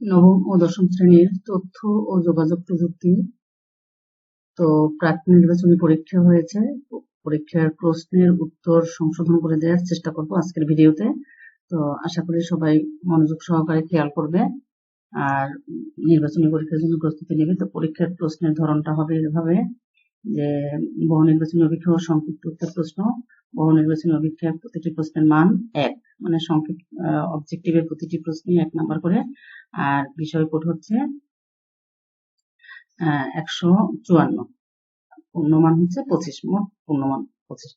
নবম ও দশম শ্রেণির তথ্য ও যোগাযোগ প্রযুক্তি। তো প্রাক নির্বাচনী পরীক্ষা হয়েছে। পরীক্ষার প্রশ্নের উত্তর সংশোধন করে দেওয়ার চেষ্টা করব আজকের ভিডিওতে। তো আশা করি সবাই মনোযোগ সহকারে খেয়াল করবে। আর নির্বাচনী পরীক্ষার জন্য প্রস্তুতি নেবে। তো পরীক্ষার প্রশ্নের ধরনটা হবে এভাবে। যে বহু নির্বাচনী অভিক্ষা ও সংক্ষিপ্ত উত্তর প্রশ্ন, বহু নির্বাচনী অভিক্ষার প্রতিটি প্রশ্নের মান এক। মানে সংক্ষিপ্ত অবজেক্টিভের প্রতিটি প্রশ্নই এক নাম্বার করে। আর বিষয় কোড হচ্ছে একশো চুয়ান্ন। পূর্ণমান হচ্ছে পঁচিশ, মোট পূর্ণমান পঁচিশ।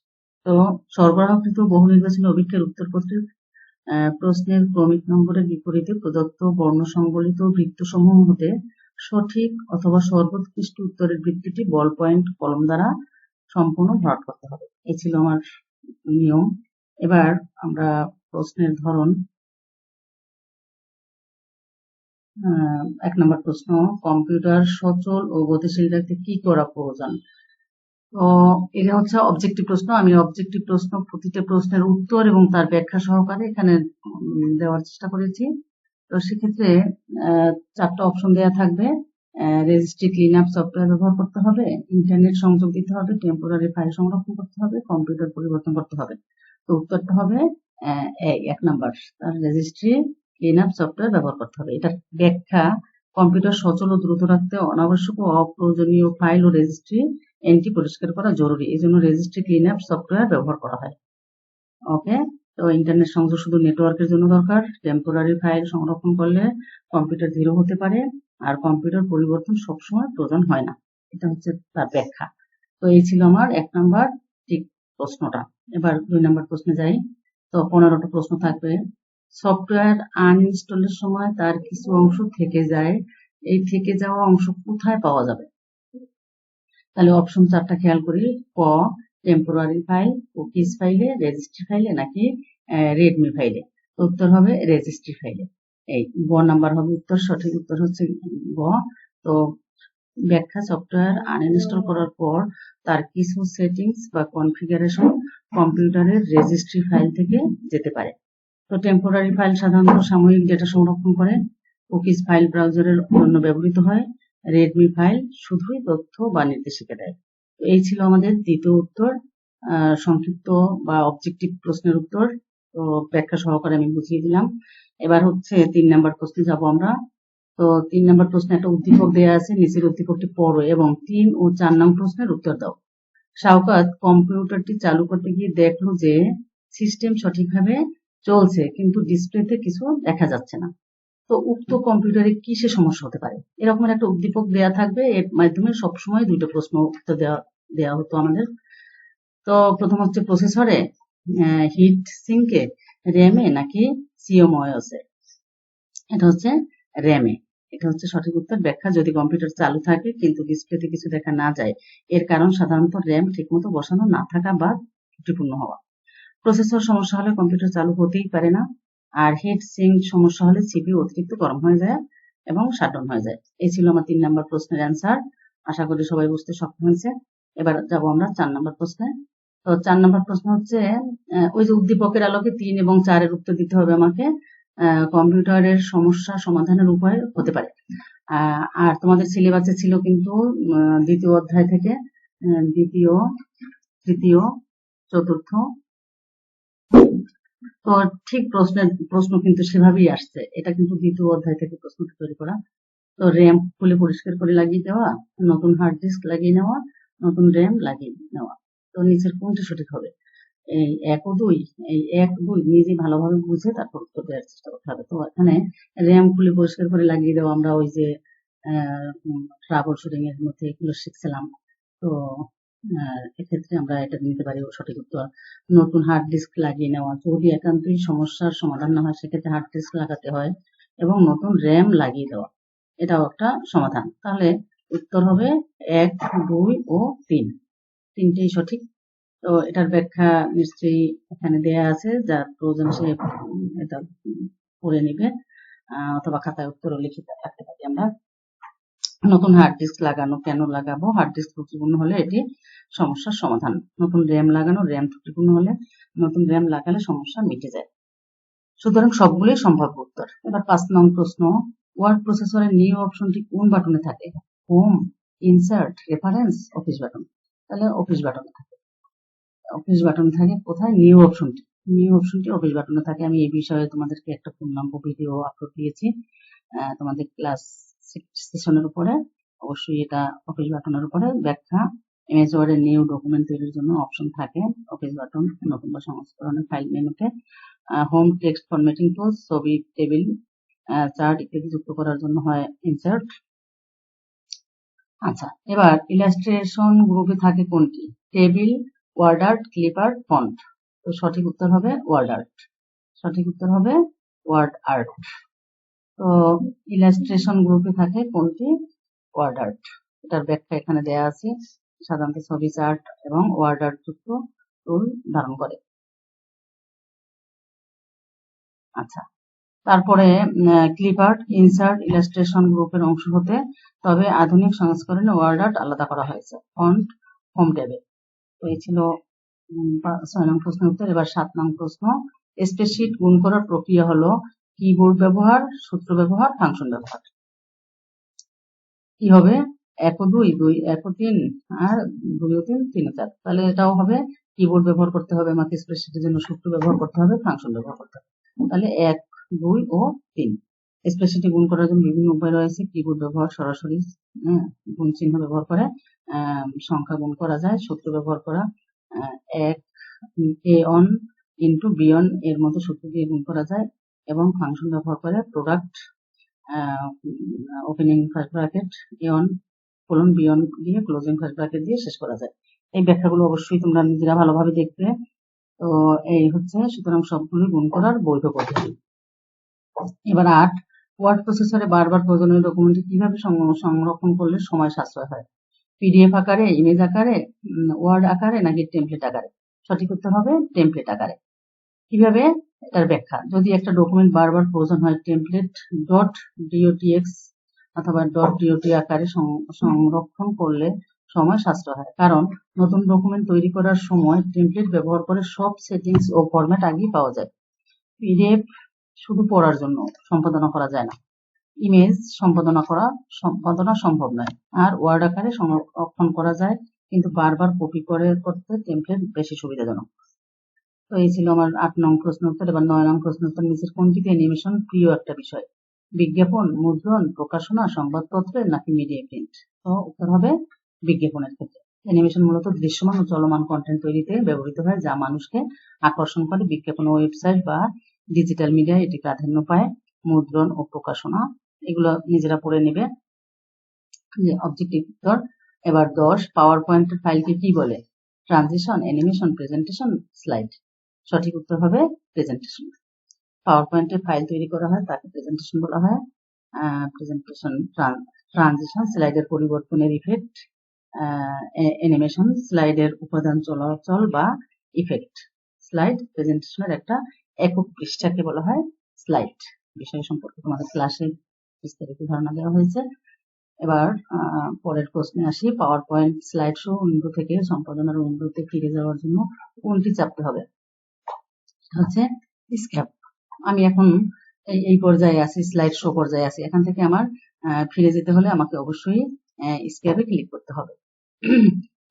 তো সরবরাহকৃত বহু নির্বাচনী অভিক্ষার উত্তরপত্রের প্রশ্নের ক্রমিক নম্বরের বিপরীতে প্রদত্ত বর্ণ সংবলিত বৃত্তসমূহ হতে সঠিক অথবা সর্বোৎকৃষ্ট উত্তরের ভিত্তিটি বল পয়েন্ট কলম দ্বারা সম্পূর্ণ ভরাট করতে হবে। এই ছিল আমার নিয়ম। এবার আমরা প্রশ্নের ধরন এক নম্বর প্রশ্ন, কম্পিউটার সচল ও গতিশীল রাখতে কি করা প্রয়োজন? তো এটা হচ্ছে অবজেক্টিভ প্রশ্ন। আমি অবজেক্টিভ প্রশ্ন, প্রতিটা প্রশ্নের উত্তর এবং তার ব্যাখ্যা সহকারে এখানে দেওয়ার চেষ্টা করেছি। তো সেক্ষেত্রে চারটা অপশন দেওয়া থাকবে। রেজিস্ট্রি ক্লিন আপ সফটওয়্যার ব্যবহার করতে হবে ইন্টারনেট সংযোগ দিতে হবে টেম্পোরারি ফাইল সংরক্ষণ করতে হবে কম্পিউটার পরিবর্তন করতে হবে। তো উত্তরটা হবে এক নাম্বার, তার রেজিস্ট্রি ক্লিন আপ সফটওয়্যার ব্যবহার করতে হবে। এটার ব্যাখ্যা কম্পিউটার সচল ও দ্রুত রাখতে অনাবশ্যক ও অপ্রয়োজনীয় ফাইল ও রেজিস্ট্রি এন্ট্রি পরিষ্কার করা জরুরি। এই জন্য রেজিস্ট্রি ক্লিন আপ সফটওয়্যার ব্যবহার করা হয়। ওকে তো ইন্টারনেট সংযোগ শুধু নেটওয়ার্কের জন্য দরকার টেম্পোরারি ফাইল সংরক্ষণ করলে কম্পিউটার ধীর হতে পারে, আর কম্পিউটার পরিবর্তন সবসময় প্রয়োজন হয় না। এটা হচ্ছে তার ব্যাখ্যা। তো এই ছিল আমার এক নাম্বার ঠিক প্রশ্নটা। এবার দুই নাম্বার প্রশ্নে যাই। তো পনেরোটা প্রশ্ন থাকবে। সফটওয়্যার আনইনস্টলের সময় তার কিছু অংশ থেকে যায়। এই থেকে যাওয়া অংশ কোথায় পাওয়া যাবে? তাহলে অপশন চারটা খেয়াল করি। ক টেম্পোরারি ফাইল কুকিজ ফাইলে রেজিস্ট্রি ফাইলে নাকি রেডমি ফাইলে উত্তর হবে রেজিস্ট্রি ফাইলে এই গ নাম্বার হবে উত্তর, সঠিক উত্তর হচ্ছে গ। তো ব্যাখ্যা সফটওয়্যার আনইনস্টল করার পর তার কিছু সেটিংস বা কনফিগারেশন কম্পিউটারের রেজিস্ট্রি ফাইল থেকে যেতে পারে। তো টেম্পোরারি ফাইল সাধারণত সাময়িক ডেটা সংরক্ষণ করে কুকিজ ফাইল ব্রাউজারের জন্য ব্যবহৃত হয় রেডমি ফাইল শুধুই তথ্য বা নির্দেশিকা দেয়। এই ছিল আমাদের দ্বিতীয় উত্তর সংক্ষিপ্ত বা অবজেক্টিভ প্রশ্নের উত্তর। তো ব্যাখ্যা সহকারে আমি বুঝিয়ে দিলাম। এবার হচ্ছে তিন নাম্বার প্রশ্নে যাব আমরা। তো তিন নাম্বার প্রশ্নে একটা উদ্দীপক দেওয়া আছে, নিচের উদ্দীপকটি পড়ো এবং তিন ও চার নাম প্রশ্নের উত্তর দাও। শাওকাত কম্পিউটারটি চালু করতে গিয়ে দেখল যে সিস্টেম সঠিকভাবে চলছে, কিন্তু ডিসপ্লেতে কিছু দেখা যাচ্ছে না। তো উক্ত কম্পিউটারে কিসে সমস্যা হতে পারে? এরকম একটা উদ্দীপক দেয়া থাকবে, এর মাধ্যমে সবসময় দুইটা প্রশ্ন উত্তর দেওয়া দেওয়া হতো আমাদের। তো প্রথম হচ্ছে প্রসেসরে হিট সিঙ্কে র্যামে নাকি সিওময়সে এটা হচ্ছে র্যামে। এটা হচ্ছে সঠিক উত্তর ব্যাখ্যা। যদি কম্পিউটার চালু থাকে কিন্তু ডিসপ্লেতে কিছু দেখা না যায়, এর কারণ সাধারণত র্যাম ঠিকমতো বসানো না থাকা বা ত্রুটিপূর্ণ হওয়া। প্রসেসর সমস্যা হলে কম্পিউটার চালু হতেই পারে না। আর হিট সিঙ্ক সমস্যা হলে সিপি অতিরিক্ত গরম হয়ে যায় এবং শাটন হয়ে যায়। এই ছিল আমার তিন নম্বর প্রশ্নের অ্যান্সার আশা করি সবাই বুঝতে সক্ষম হয়েছে। এবার যাব আমরা চার নম্বর প্রশ্নে। তো চার নম্বর প্রশ্ন হচ্ছে ওই যে উদ্দীপকের আলোকে তিন এবং চারের উত্তর দিতে হবে আমাকে কম্পিউটারের সমস্যা সমাধানের উপায় হতে পারে। আর তোমাদের সিলেবাসে ছিল কিন্তু দ্বিতীয় অধ্যায় থেকে দ্বিতীয়, তৃতীয়, চতুর্থ তো ঠিক প্রশ্নের প্রশ্ন কিন্তু সেভাবেই আসছে। এটা কিন্তু দ্বিতীয় অধ্যায় থেকে প্রশ্নটা তৈরি করা। তো র্যাম খুলে পরিষ্কার করে লাগিয়ে দেওয়া, নতুন হার্ড ডিস্ক লাগিয়ে নেওয়া, নতুন র্যাম লাগিয়ে নেওয়া। তো নিচের কোনটি সঠিক হবে? এই এক ও দুই, এই এক দুই নিজে ভালোভাবে বুঝে তারপর উত্তর দেওয়ার চেষ্টা করতে হবে। তো এখানে র্যাম খুলে পরিষ্কার করে লাগিয়ে দেওয়া আমরা ওই যে ট্রাবল শুটিং এর মধ্যে এগুলো শিখছিলাম। তো এক্ষেত্রে আমরা এটা নিতে পারি সঠিক উত্তর। নতুন হার্ড ডিস্ক লাগিয়ে নেওয়া, যদি একান্তই সমস্যার সমাধান না হয়, সেক্ষেত্রে হার্ড ডিস্ক লাগাতে হয় এবং নতুন র্যাম লাগিয়ে দেওয়া, এটাও একটা সমাধান। তাহলে উত্তর হবে এক, দুই ও তিন। তিনটেই সঠিক। তো এটার ব্যাখ্যা নিশ্চয়ই এখানে দেয়া আছে, যার প্রয়োজন সে এটা পড়ে নিবে অথবা খাতায় উত্তরও লিখিত রাখতে পারি আমরা। নতুন হার্ড ডিস্ক লাগানো, কেন লাগাবো? হার্ড ডিস্ক ত্রুটিপূর্ণ হলে এটি সমস্যার সমাধান। নতুন র্যাম লাগানো র্যাম ত্রুটিপূর্ণ হলে নতুন র্যাম লাগালে সমস্যা মিটে যায়। সুতরাং সবগুলোই সম্ভাব্য উত্তর। এবার পাঁচ নং প্রশ্ন ওয়ার্ড প্রসেসরের নিউ অপশনটি কোন বাটনে থাকে? Home insert reference office button তাহলে অফিস বাটনে থাকে। অফিস বাটনে থাকে কোথায়? নিউ অপশনটি নিউ অপশনটি অফিস বাটনে থাকে। আমি এই বিষয়ে তোমাদেরকে একটা পূর্ণাঙ্গ ভিডিও আপলোড দিয়েছি। তোমাদের ক্লাস সেশনের উপরে, অবশ্যই এটা অফিস বাটনের উপরে ব্যাখ্যা। এমএস ওয়ার্ডের নিউ ডকুমেন্ট তৈরির জন্য অপশন থাকে অফিস বাটন নতুন বা সংস্করণের ফাইল মেনুতে। হোম টেক্সট ফরম্যাটিং টুলস ছবি টেবিল চার্ট ইত্যাদি যুক্ত করার জন্য হয় ইনসার্ট আচ্ছা এবার ইলাস্ট্রেশন গ্রুপে থাকে কোনটি? Table word art clip art font তো সঠিক উত্তর হবে ওয়ার্ড আর্ট সঠিক উত্তর হবে ওয়ার্ড আর্ট ইলাস্ট্রেশন গ্রুপে থাকে কোনটি? ওয়ার্ড আর্ট এটার ব্যাখ্যা এখানে দেয়া আছে। সাধারণত ছবি চার্ট এবং আর্ট যুক্ত টুল ধারণ করে। আচ্ছা। তারপরে ক্লিপার্ট ইনসার্ট ইলাস্ট্রেশন গ্রুপের অংশ হতে তবে আধুনিক সংস্করণে ওয়ার্ড আর্ট আলাদা করা হয়েছে। ফন্ট হোম ট্যাবে তো এই ছিল ছয় নং প্রশ্ন উত্তর। এবার সাত নং প্রশ্ন। স্প্রেডশিট গুণ করার প্রক্রিয়া হলো কিবোর্ড ব্যবহার, সূত্র ব্যবহার ফাংশন ব্যবহার। কি হবে? এক ও দুই দুই, এক ও তিন, আর দুই ও তিন তিন চার। তাহলে এটাও হবে কিবোর্ড ব্যবহার করতে হবে, আমাকে স্প্রেডশিটের জন্য সূত্র ব্যবহার করতে হবে ফাংশন ব্যবহার করতে হবে। তাহলে এক, দুই ও তিন। স্প্রেডশিটে গুণ করার জন্য বিভিন্ন উপায় রয়েছে কিবোর্ড ব্যবহার সরাসরি গুণ চিহ্ন ব্যবহার করে সংখ্যা গুণ করা যায়, সূত্র ব্যবহার করা এক এ অন ইন্টু বিয়ন এর মতো সূত্র দিয়ে গুণ করা যায়। এবং ফাংশন ব্যবহার করে product opening first bracket A colon বিয়ন দিয়ে ক্লোজিং ফার্স্ট ব্র্যাকেট দিয়ে শেষ করা যায়। এই ব্যাখ্যাগুলো অবশ্যই তোমরা নিজেরা ভালোভাবে দেখবে। তো এই হচ্ছে সুতরাং সবগুলি গুণ করার বৈধ পদ্ধতি। এবার আট ওয়ার্ড প্রসেসরে বারবার প্রয়োজনীয় ডকুমেন্টটি কীভাবে সংরক্ষণ করলে সময় সাশ্রয় হয়? পিডিএফ আকারে ইমেজ আকারে ওয়ার্ড আকারে নাকি টেমপ্লেট আকারে? সঠিক উত্তর হবে টেমপ্লেট আকারে। কীভাবে? এটার ব্যাখ্যা। যদি একটা ডকুমেন্ট বারবার প্রয়োজন হয় টেমপ্লেট ডট ডিওটিএক্স অথবা ডট ডিওটি আকারে সংরক্ষণ করলে সময় সাশ্রয় হয়। কারণ নতুন ডকুমেন্ট তৈরি করার সময় টেমপ্লেট ব্যবহার করে সব সেটিংস ও ফরম্যাট আগেই পাওয়া যায়। পিডিএফ শুধু পড়ার জন্য সম্পাদনা করা যায় না। ইমেজ সম্পাদনা করা সম্পাদনা সম্ভব নয়। আর ওয়ার্ড আকারে সংরক্ষণ করা যায়, কিন্তু বারবার কপি করে করতে টেমপ্লেট বেশি সুবিধাজনক। তো এই ছিল আমার আট নং প্রশ্ন উত্তর এবার নয় নং প্রশ্ন উত্তর। নিচের কোনটিতে অ্যানিমেশন প্রিয় একটা বিষয়? বিজ্ঞাপন, মুদ্রণ, প্রকাশনা, সংবাদপত্রের নাকি মিডিয়া প্রিন্ট তো উত্তর হবে বিজ্ঞাপনের ক্ষেত্রে। অ্যানিমেশন মূলত দৃশ্যমান ও চলমান কন্টেন্ট তৈরিতে ব্যবহৃত হয়, যা মানুষকে আকর্ষণ করে। বিজ্ঞাপন ওয়েবসাইট বা ডিজিটাল মিডিয়ায় এটি প্রাধান্য পায়। মুদ্রণ ও প্রকাশনা, এগুলো নিজেরা পড়ে নেবে। যে অবজেক্টিভ উত্তর, এবার দশ পাওয়ার পয়েন্টের ফাইলকে কি বলে? ট্রানজিশন অ্যানিমেশন প্রেজেন্টেশন স্লাইড সঠিক উত্তর হবে প্রেজেন্টেশন পাওয়ার পয়েন্টে ফাইল তৈরি করা হয়, তাকে প্রেজেন্টেশন বলা হয়। প্রেজেন্টেশন ট্রানজিশন স্লাইডের পরিবর্তনের ইফেক্ট অ্যানিমেশন স্লাইডের উপাদান চলাচল বা ইফেক্ট স্লাইড প্রেজেন্টেশনের একটা একক পৃষ্ঠাকে বলা হয় স্লাইড বিষয় সম্পর্কে তোমাদের ক্লাসে বিস্তারিত ধারণা দেওয়া হয়েছে। এবার পরের প্রশ্নে আসি। Power point slide show window থেকে সম্পাদনার উইন্ডোতে ফিরে যাওয়ার জন্য কোনটি চাপতে হবে? হচ্ছে স্ক্যাপ আমি এখন এই পর্যায়ে আছি স্লাইড শো পর্যায়ে আছি। এখান থেকে আমার ফিরে যেতে হলে আমাকে অবশ্যই স্ক্যাপে ক্লিক করতে হবে।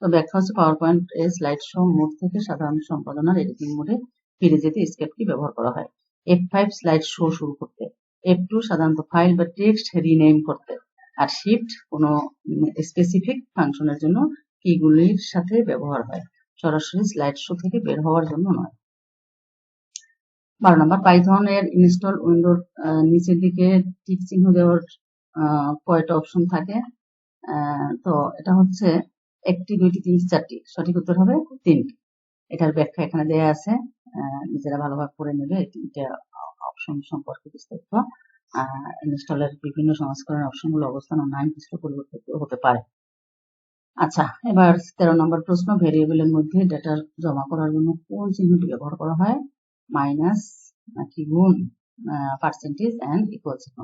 তো ব্যাখ্যা হচ্ছে power point slide show mode থেকে সাধারণ সম্পাদনার এডিটিং মোডে ফিরে যেতে স্ক্যাপটি ব্যবহার করা হয়? এফ ফাইভ স্লাইড শো শুরু করতে এফ টু সাধারণত ফাইল বা টেক্সট রিনেম করতে, আর শিফট কোনো স্পেসিফিক ফাংশনের জন্য কিগুলির সাথে ব্যবহার হয়। সরাসরি স্লাইড শো থেকে বের হওয়ার জন্য নয়। বারো নম্বর পাইথন এর ইনস্টল উইন্ডোর নিচের দিকে টিক চিহ্ন দেওয়ার কয়টা অপশন থাকে। তো এটা হচ্ছে একটি, দুইটি, তিনটি, চারটি। সঠিক উত্তর হবে তিনটি। এটার ব্যাখ্যা এখানে দেয়া আছে। নিজেরা ভালোভাবে পড়ে নেবে। তিনটা অপশন সম্পর্কে বিস্তারিত। ইনস্টলের বিভিন্ন সংস্করণের অপশনগুলো অবস্থান ও নাম কিছু পরিবর্তিত হতে পারে। আচ্ছা এবার তেরো নম্বর প্রশ্ন, ভেরিয়েবলের মধ্যে ডেটা জমা করার জন্য কোন চিহ্নটি ব্যবহার করা হয়? মাইনাস নাকি গুণ পার্সেন্টেজ অ্যান্ড ইকুয়াল চিহ্ন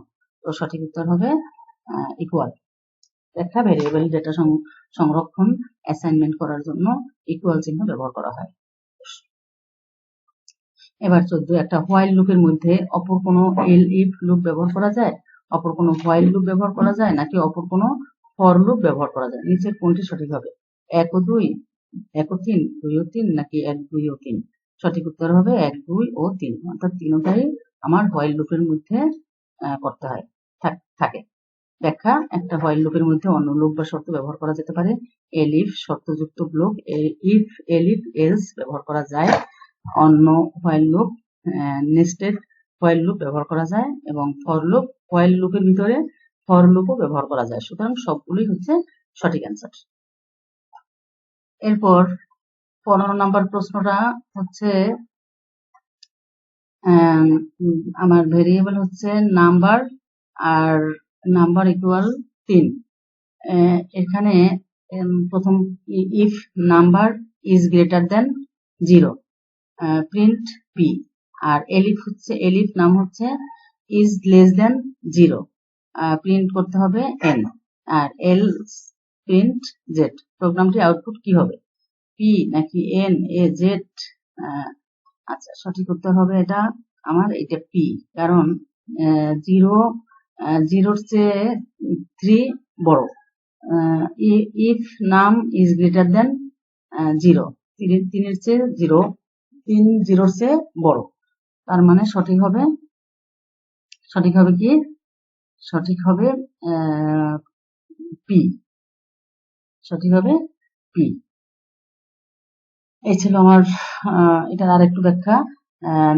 তো সঠিক উত্তর হবে ইকুয়াল ব্যাখ্যা ভেরিয়েবল ডেটা সংরক্ষণ অ্যাসাইনমেন্ট করার জন্য ইকুয়াল চিহ্ন ব্যবহার করা হয়। এবার চোদ্দ একটা হোয়াইল লুপের মধ্যে অপর কোনো এল ইফ লুপ ব্যবহার করা যায়? অপর কোনো হোয়াইল লুপ ব্যবহার করা যায়? নাকি অপর কোনো ফর লুপ ব্যবহার করা যায়? নিচের কোনটি সঠিক হবে? এক ও দুই, এক ও তিন, দুই ও তিন, নাকি এক, দুই ও তিন? সঠিক উত্তর হবে এক, দুই ও তিন। অর্থাৎ তিনটাই আমার হোয়াইল লুপের মধ্যে করতে হয়, থাকে ব্যাখ্যা, একটা হোয়াইল লুপের মধ্যে অন্য লুপ বা শর্ত ব্যবহার করা যেতে পারে। এলিফ শর্তযুক্ত ব্লক ইফ এলিফ এলস ব্যবহার করা যায়। অন্য while loop nested while loop ব্যবহার করা যায় এবং ফর লুপ হোয়াইল লুপের ভিতরে ফর লুপও ব্যবহার করা যায়। সুতরাং সবগুলোই হচ্ছে সঠিক অ্যান্সার এরপর পনেরো নম্বর প্রশ্নটা হচ্ছে আম, আমার ভেরিয়েবল হচ্ছে নাম্বার আর নাম্বার ইকুয়াল তিন। এখানে প্রথম if number is greater than zero print P R elif হচ্ছে এলিফ নাম হচ্ছে is less than zero print করতে হবে এন আর এল প্রিন্ট জেড প্রোগ্রামটি আউটপুট কি হবে? পি নাকি এন এ জেড আচ্ছা সঠিক উত্তর হবে এটা আমার, এটা পি কারণ জিরো জিরোর চেয়ে থ্রি বড়। ইফ নাম ইজ গ্রেটার দেন জিরো তিনের চেয়ে জিরো তিন জিরোর চেয়ে বড়। তার মানে সঠিক হবে সঠিক হবে কি? সঠিক হবে পি সঠিক হবে পি এই ছিল আমার এটার আর একটু ব্যাখ্যা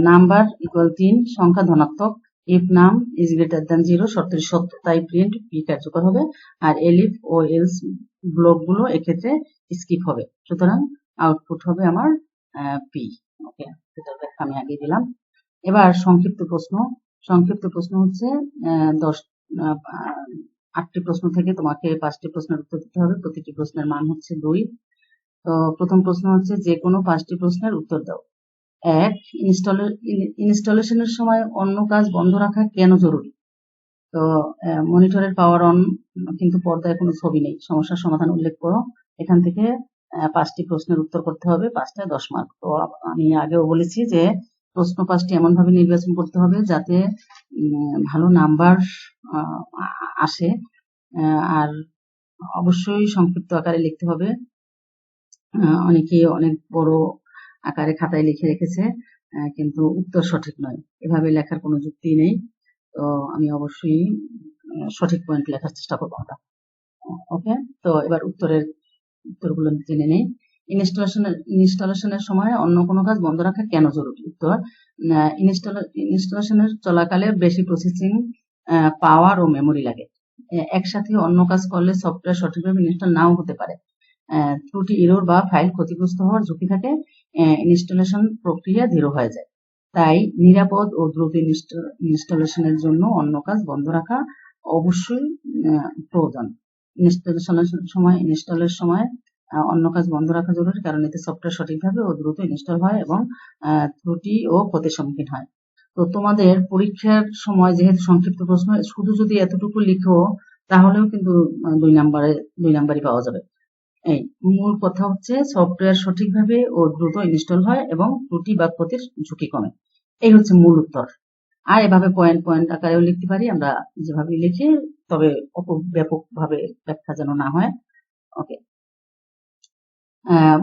নাম্বার ইকুয়াল তিন, সংখ্যা ধনাত্মক। ইফ নাম ইজ গ্রেটার দেন জিরো শর্তের সত্য, তাই প্রিন্ট পি কার্যকর হবে। আর এলিফ ও এলস ব্লকগুলো এক্ষেত্রে স্কিপ হবে। সুতরাং আউটপুট হবে আমার পি ওকে এটার ব্যাখ্যা আমি আগে দিলাম। এবার সংক্ষিপ্ত প্রশ্ন। সংক্ষিপ্ত প্রশ্ন হচ্ছে দশ আটটি প্রশ্ন থেকে তোমাকে পাঁচটি প্রশ্নের উত্তর দিতে হবে। প্রতিটি প্রশ্নের মান হচ্ছে দুই। তো প্রথম প্রশ্ন হচ্ছে যে কোনো পাঁচটি প্রশ্নের উত্তর দাও। এক ইনস্টলেশনের সময় অন্য কাজ বন্ধ রাখা কেন জরুরি? তো মনিটরের পাওয়ার অন কিন্তু পর্দায় কোনো ছবি নেই। সমস্যার সমাধান উল্লেখ করো। এখান থেকে পাঁচটি প্রশ্নের উত্তর করতে হবে। পাঁচটায় দশ মার্ক তো আমি আগেও বলেছি যে প্রশ্ন পাঁচটি এমন ভাবে নির্বাচন করতে হবে যাতে ভালো নাম্বার আসে। আর অবশ্যই সংক্ষিপ্ত আকারে লিখতে হবে। অনেকে অনেক বড় আকারে খাতায় লিখে রেখেছে কিন্তু উত্তর সঠিক নয়। এভাবে লেখার কোনো যুক্তি নেই। তো আমি অবশ্যই সঠিক পয়েন্ট লেখার চেষ্টা করব আমরা ওকে? তো এবার উত্তরের উত্তরগুলো জেনে নেই। ইনস্টলেশনের ইনস্টলেশনের সময় অন্য কোনো কাজ বন্ধ রাখা কেন জরুরি? উত্তর ইনস্টলেশনের চলাকালে বেশি প্রসেসিং পাওয়ার ও মেমোরি লাগে। একসাথে অন্য কাজ করলে সফটওয়্যার সঠিকভাবে ইনস্টল নাও হতে পারে। ত্রুটি ইরোর বা ফাইল ক্ষতিগ্রস্ত হওয়ার ঝুঁকি থাকে ইনস্টলেশন প্রক্রিয়া ধীর হয়ে যায়। তাই নিরাপদ ও দ্রুত ইনস্টলেশনের জন্য অন্য কাজ বন্ধ রাখা অবশ্যই প্রয়োজন। ইনস্টলেশনের সময় ইনস্টলের সময় অন্য কাজ বন্ধ রাখা জরুরি কারণ এতে সফটওয়্যার সঠিকভাবে ও দ্রুত ইনস্টল হয় এবং ত্রুটি ও ক্ষতির সম্মুখীন হয়। তো তোমাদের পরীক্ষার সময় যেহেতু সংক্ষিপ্ত প্রশ্ন, শুধু যদি এতটুকু লিখো, তাহলেও কিন্তু দুই নাম্বারে দুই নাম্বারই পাওয়া যাবে। মূল কথা হচ্ছে সফটওয়্যার সঠিকভাবে ও দ্রুত ইনস্টল হয় এবং ত্রুটি বা ক্ষতির ঝুঁকি কমে। এই হচ্ছে মূল উত্তর। আর এভাবে পয়েন্ট পয়েন্ট আকারেও লিখতে পারি, আমরা যেভাবে লিখি, তবে অত ব্যাপকভাবে ব্যাখ্যা যেন না হয়। ওকে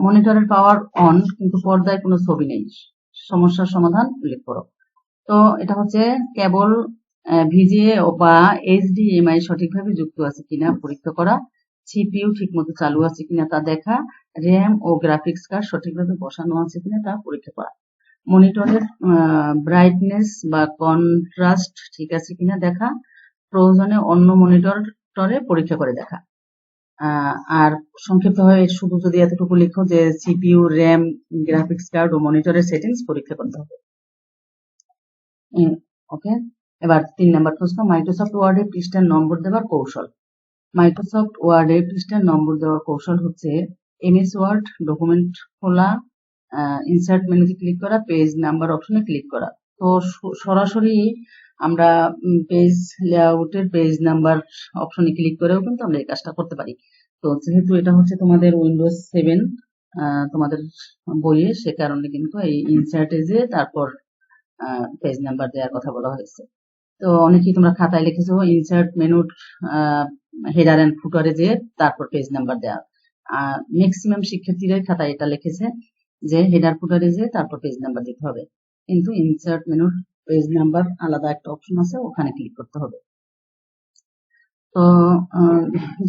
মনিটরের পাওয়ার অন কিন্তু পর্দায় কোনো ছবি নেই। সমস্যার সমাধান উল্লেখ করো। তো এটা হচ্ছে কেবল ভিজিএ বা এইচডিএমআই সঠিকভাবে যুক্ত আছে কিনা পরীক্ষা করা। সিপিইউ ঠিকমতো চালু আছে কিনা তা দেখা, র্যাম ও গ্রাফিক্স কার্ড সঠিকভাবে বসানো আছে কিনা তা পরীক্ষা করা। মনিটরের ব্রাইটনেস বা কন্ট্রাস্ট ঠিক আছে কিনা দেখা, প্রয়োজনে অন্য মনিটরে পরীক্ষা করে দেখা। আর সংক্ষিপ্তভাবে শুধু যদি এতটুকু লিখো যে সিপিইউ, র্যাম, গ্রাফিক্স কার্ড ও মনিটরের সেটিংস পরীক্ষা করতে হবে। ওকে এবার তিন নাম্বার প্রশ্ন মাইক্রোসফট ওয়ার্ডে পৃষ্ঠার নম্বর দেওয়ার কৌশল। মাইক্রোসফট ওয়ার্ডে পৃষ্ঠার নম্বর দেওয়ার কৌশল হচ্ছে এমএস ওয়ার্ড, ডকুমেন্ট খোলা ইনসার্ট মেনুতে ক্লিক করা পেজ নাম্বার অপশনে ক্লিক করা। তো সরাসরি আমরা পেজ লেআউটের পেজ নাম্বার অপশনে ক্লিক করেও কিন্তু আমরা এই কাজটা করতে পারি। তো যেহেতু এটা হচ্ছে তোমাদের উইন্ডোজ সেভেন তোমাদের বইয়ে, সে কারণে কিন্তু এই ইনসার্টে যে তারপর পেজ নাম্বার দেওয়ার কথা বলা হয়েছে। তো তো অনেকেই তোমরা খাতায় লিখেছো ইনসার্ট মেনুর হেডার অ্যান্ড ফুটারে যে তারপর পেজ নাম্বার দেওয়া আর ম্যাক্সিমাম শিক্ষার্থীরাই খাতায় এটা লিখেছে যে হেডার ফুটারে যে তারপর পেজ নাম্বার দিতে হবে। কিন্তু ইনসার্ট মেনুর পেজ নাম্বার আলাদা একটা অপশন আছে, ওখানে ক্লিক করতে হবে। তো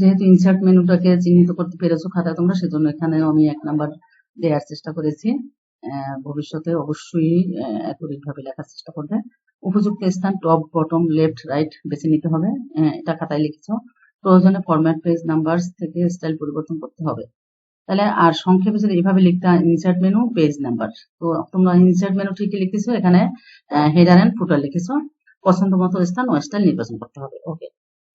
যেহেতু ইনসার্ট মেনুটাকে চিহ্নিত করতে পেরেছ খাতায় তোমরা, সেজন্য এখানে আমি এক নাম্বার দেওয়ার চেষ্টা করেছি। ভবিষ্যতে অবশ্যই একই ভাবে লেখার চেষ্টা করবে। উপযুক্ত স্থান টপ বটম লেফট রাইট বেছে নিতে হবে। এটা খাতায় লিখেছ। প্রয়োজনে ফরম্যাট পেজ নাম্বার থেকে স্টাইল পরিবর্তন করতে হবে। তাহলে আর সংক্ষেপে যদি এভাবে লিখতে ইনসার্ট মেনু পেজ নাম্বার তো তোমরা ইনসার্ট মেনু ঠিকই লিখেছো এখানে হেডার অ্যান্ড ফুটার লিখেছো। পছন্দ মতো স্থান ও স্টাইল নির্বাচন করতে হবে। ওকে।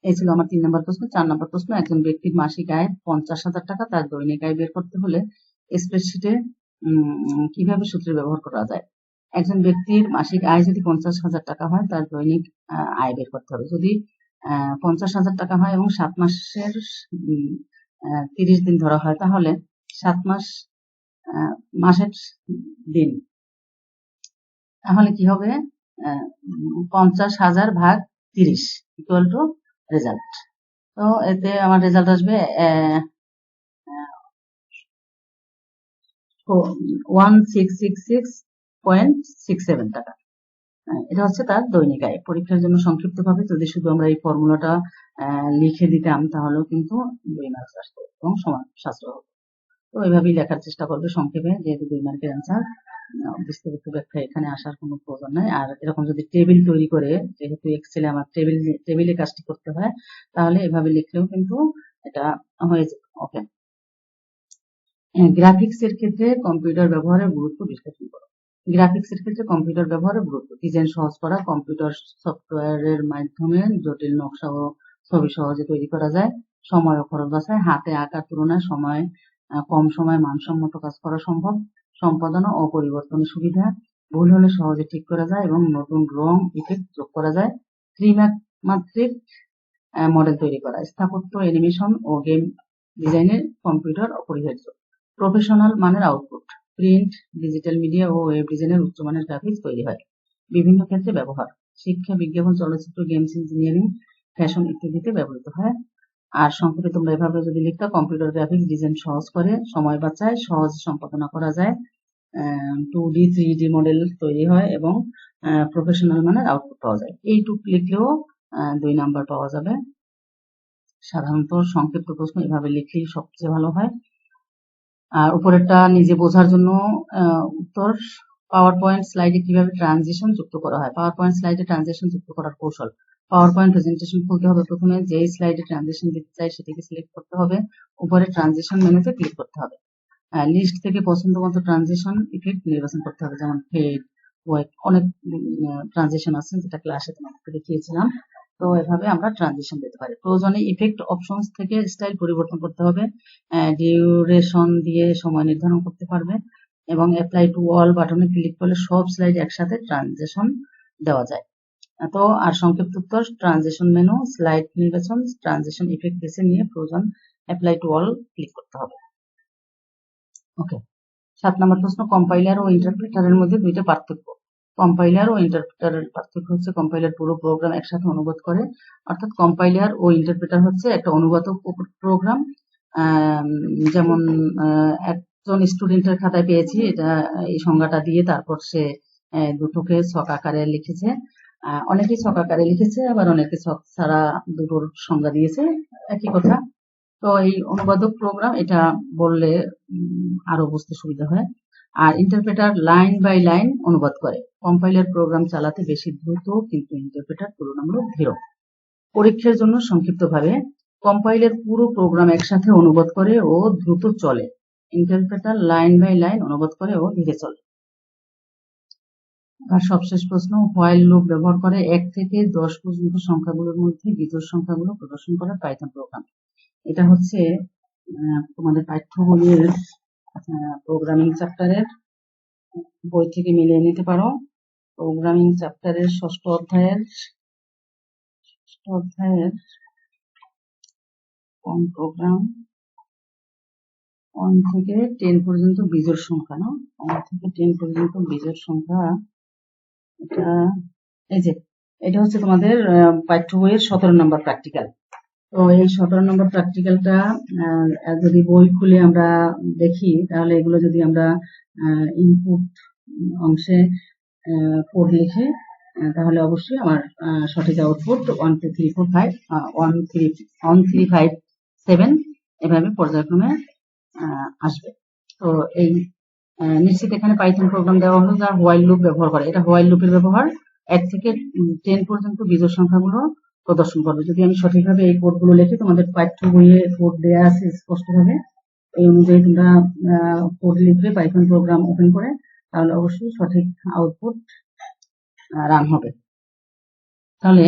এই ছিল আমার তিন নম্বর প্রশ্ন। চার নম্বর প্রশ্ন, একজন ব্যক্তির মাসিক আয় পঞ্চাশ হাজার টাকা, তার দৈনিক আয় বের করতে হলে স্প্রেডশিটে কীভাবে সূত্রে ব্যবহার করা যায়? একজন ব্যক্তির মাসিক আয় যদি পঞ্চাশ হাজার টাকা হয়, তার দৈনিক আয় বের করতে হবে। যদি পঞ্চাশ হাজার টাকা হয় এবং সাত মাসের তিরিশ দিন ধরা হয়। তাহলে সাত মাস মাসের দিন। তাহলে কি হবে? পঞ্চাশ হাজার ভাগ তিরিশ ইকুয়াল টু রেজাল্ট তো এতে আমার রেজাল্ট আসবে one six six six point six seven টাকা। এটা হচ্ছে তার দৈনিক আয়। পরীক্ষার জন্য সংক্ষিপ্তভাবে যদি শুধু আমরা এই ফর্মুলাটা লিখে দিতাম, তাহলেও কিন্তু দুই মার্কস আসতো এবং সমান সাশ্রয় হতো। তো এইভাবেই লেখার চেষ্টা করবে সংক্ষেপে, যেহেতু দুই মার্কের অ্যান্সার বিস্তারিত ব্যাখ্যা এখানে আসার কোনো প্রয়োজন নাই। আর এরকম যদি টেবিল তৈরি করে, যেহেতু এক্সেলে আমার টেবিল টেবিলে কাজটি করতে হয়, তাহলে এভাবে লিখলেও কিন্তু এটা হয়ে যাবে। ওকে গ্রাফিক্স এর ক্ষেত্রে কম্পিউটার ব্যবহারের গুরুত্ব বিশ্লেষণ করো। গ্রাফিক্স এর ক্ষেত্রে কম্পিউটার ব্যবহারের গুরুত্ব ডিজাইন সহজ করা কম্পিউটার সফটওয়্যারের মাধ্যমে জটিল নকশা ও ছবি সহজে তৈরি করা যায়। সময় ও খরচ বাঁচায় হাতে আঁকার তুলনায় সময় কম সময় মানসম্মত কাজ করা সম্ভব। সম্পাদনা ও পরিবর্তনের সুবিধা, ভুল হলে সহজে ঠিক করা যায় এবং নতুন রং ইফেক্ট যোগ করা যায়। ত্রিমাত্রিক মডেল তৈরি করা, স্থাপত্য অ্যানিমেশন ও গেম ডিজাইনের কম্পিউটার অপরিহার্য। প্রফেশনাল মানের আউটপুট প্রিন্ট ডিজিটাল মিডিয়া ও ওয়েব ডিজাইনের উচ্চমানের গ্রাফিক্স তৈরি হয়। বিভিন্ন ক্ষেত্রে ব্যবহার। শিক্ষা, বিজ্ঞাপন, চলচ্চিত্র গেমস ইঞ্জিনিয়ারিং ফ্যাশন ইত্যাদিতে ব্যবহৃত হয়। আর সংক্ষেপে তোমরা এভাবে যদি লিখতে কম্পিউটার গ্রাফিক্স ডিজাইন সহজ করে, সময় বাঁচায়, সহজ সম্পাদনা করা যায়। Two D three D model তৈরি হয় এবং প্রফেশনাল মানের আউটপুট পাওয়া যায়। এইটুক লিখলেও দুই নাম্বার পাওয়া যাবে। সাধারণত সংক্ষিপ্ত প্রশ্ন এভাবে লিখলেই সবচেয়ে ভালো হয়। আর উপরেরটা নিজে বোঝার জন্য উত্তর পাওয়ার পয়েন্ট স্লাইডে কীভাবে ট্রানজিশন যুক্ত করা হয়। পাওয়ার পয়েন্ট স্লাইডে ট্রানজিশন যুক্ত করার কৌশল। পাওয়ার পয়েন্ট প্রেজেন্টেশন খুলতে হবে প্রথমে, যেই স্লাইডে ট্রানজিশন দিতে চাই সেটিকে সিলেক্ট করতে হবে। উপরে ট্রানজিশন মেনুতে ক্লিক করতে হবে। লিস্ট থেকে পছন্দ মতো ট্রানজিশন ইফেক্ট নির্বাচন করতে হবে। যেমন ফেড ওয়েব অনেক ট্রানজিশন আছে যেটা ক্লাসে তোমাকে দেখিয়েছিলাম। তো এভাবে আমরা ট্রানজিশন দিতে পারি। প্রয়োজনে ইফেক্ট অপশনস থেকে স্টাইল পরিবর্তন করতে হবে ডিউরেশন দিয়ে সময় নির্ধারণ করতে পারবে এবং অ্যাপ্লাই টু অল বাটনে ক্লিক করলে সব স্লাইড একসাথে ট্রানজিশন দেওয়া যায়। তো আর সংক্ষিপ্ত উত্তর ট্রানজিশন মেনু স্লাইড নির্বাচন ট্রানজিশন ইফেক্ট বেছে নিয়ে প্রয়োজন অ্যাপ্লাই টু অল ক্লিক করতে হবে। ওকে সাত নম্বর প্রশ্ন কম্পাইলার ও ইন্টারপ্রেটারের মধ্যে দুইটা পার্থক্য। কম্পাইলার ও ইন্টারপ্রেটারের পার্থক্য হচ্ছে কম্পাইলার পুরো প্রোগ্রাম একসাথে অনুবাদ করে। অর্থাৎ কম্পাইলার ও ইন্টারপ্রেটার হচ্ছে একটা অনুবাদক প্রোগ্রাম যেমন একজন স্টুডেন্টের খাতায় পেয়েছি, এটা, এই সংজ্ঞাটা দিয়ে তারপর সে দুটোকে ছক আকারে লিখেছে। অনেকেই ছক আকারে লিখেছে, আবার অনেকে ছক ছাড়া দুটোর সংজ্ঞা দিয়েছে। একই কথা। তো এই অনুবাদক প্রোগ্রাম এটা বললে আরও বুঝতে সুবিধা হয়। আর ইন্টারপ্রেটার লাইন বাই লাইন অনুবাদ করে। কম্পাইলার প্রোগ্রাম চালাতে বেশি দ্রুত কিন্তু ইন্টারপ্রেটার তুলনামূলক ধীর। পরীক্ষার জন্য সংক্ষিপ্তভাবে কম্পাইলার পুরো প্রোগ্রাম একসাথে অনুবাদ করে ও দ্রুত চলে। ইন্টারপ্রেটার লাইন বাই লাইন অনুবাদ করে ও ধীরে চলে। আর সবশেষ প্রশ্ন হোয়াইল লুপ ব্যবহার করে এক থেকে দশ পর্যন্ত সংখ্যাগুলোর মধ্যে বিজোড় সংখ্যাগুলো প্রদর্শন করার পাইথন প্রোগ্রাম এটা হচ্ছে তোমাদের পাঠ্য প্রোগ্রামিং চ্যাপ্টারের বই থেকে মিলিয়ে নিতে পারো। প্রোগ্রামিং চ্যাপ্টারের ষষ্ঠ অধ্যায়ের ষষ্ঠ অধ্যায়ের কোন প্রোগ্রাম ওয়ান থেকে টেন পর্যন্ত বিজোড় সংখ্যা, না? ওয়ান থেকে টেন পর্যন্ত বিজোড় সংখ্যা? এটা, এই যে, এটা হচ্ছে তোমাদের পাঠ্য বইয়ের সতেরো নম্বর প্র্যাকটিক্যাল তো এই সতেরো নম্বর প্র্যাকটিক্যালটা যদি বই খুলে আমরা দেখি, তাহলে এগুলো যদি আমরা ইনপুট অংশে কোড লিখে তাহলে অবশ্যই আমার সঠিক output one two three four five one three one three five seven এভাবে পর্যায়ক্রমে আসবে। তো এই নিশ্চিত এখানে পাইথন প্রোগ্রাম দেওয়া হলো যা হোয়াইল লুপ ব্যবহার করে। এটা হোয়াইল লুপের ব্যবহার। এক থেকে টেন পর্যন্ত বিজোড় সংখ্যাগুলো প্রদর্শন করবে। যদি আমি সঠিকভাবে এই কোডগুলো লিখি, তোমাদের পাঠ্য বইয়ে কোড দেওয়া আছে স্পষ্টভাবে, এই অনুযায়ী তোমরা কোড লিখবে, পাইথন প্রোগ্রাম ওপেন করে, তাহলে অবশ্যই সঠিক আউটপুট রান হবে। তাহলে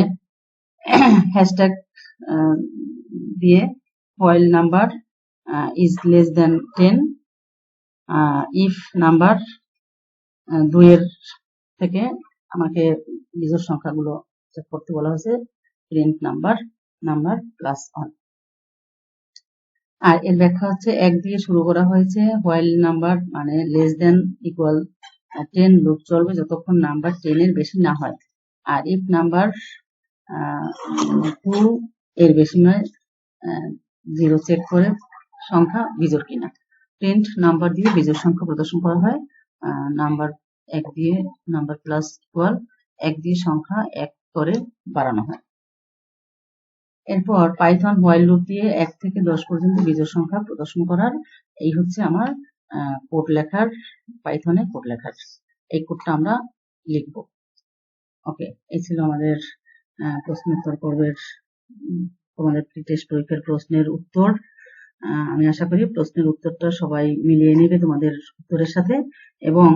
হ্যাশট্যাগ দিয়ে while number is less than ten if number দুইয়ের থেকে আমাকে বিজোড় সংখ্যাগুলো চেক করতে বলা হয়েছে। Print number number plus one আর এর ব্যাখ্যা হচ্ছে এক দিয়ে শুরু করা হয়েছে হোয়াইল নাম্বার মানে less than equal ten loop চলবে যতক্ষণ নাম্বার টেনের বেশি না হয়। আর ইফ নাম্বার টু এর বেশি নয় জিরো চেক করে সংখ্যা বিজোড় কিনা। প্রিন্ট নাম্বার দিয়ে বিজোড় সংখ্যা প্রদর্শন করা হয় নাম্বার এক দিয়ে নাম্বার প্লাস ইকুয়াল এক দিয়ে সংখ্যা এক করে বাড়ানো হয়। এরপর পাইথন হোয়াইল লুপ দিয়ে এক থেকে দশ পর্যন্ত বিজোড় সংখ্যা প্রদর্শন করার এই হচ্ছে আমার কোড লেখার পাইথনে কোড লেখার। এই কোডটা আমরা লিখব। ওকে এই ছিল আমাদের আহ, প্রশ্ন উত্তর পর্বের তোমাদের টেস্ট পরীক্ষার প্রশ্নের উত্তর। আমি আশা করি প্রশ্নের উত্তরটা সবাই মিলিয়ে নেবে তোমাদের উত্তরের সাথে এবং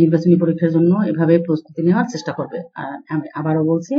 নির্বাচনী পরীক্ষার জন্য এভাবে প্রস্তুতি নেওয়ার চেষ্টা করবে। আর আমি আবারও বলছি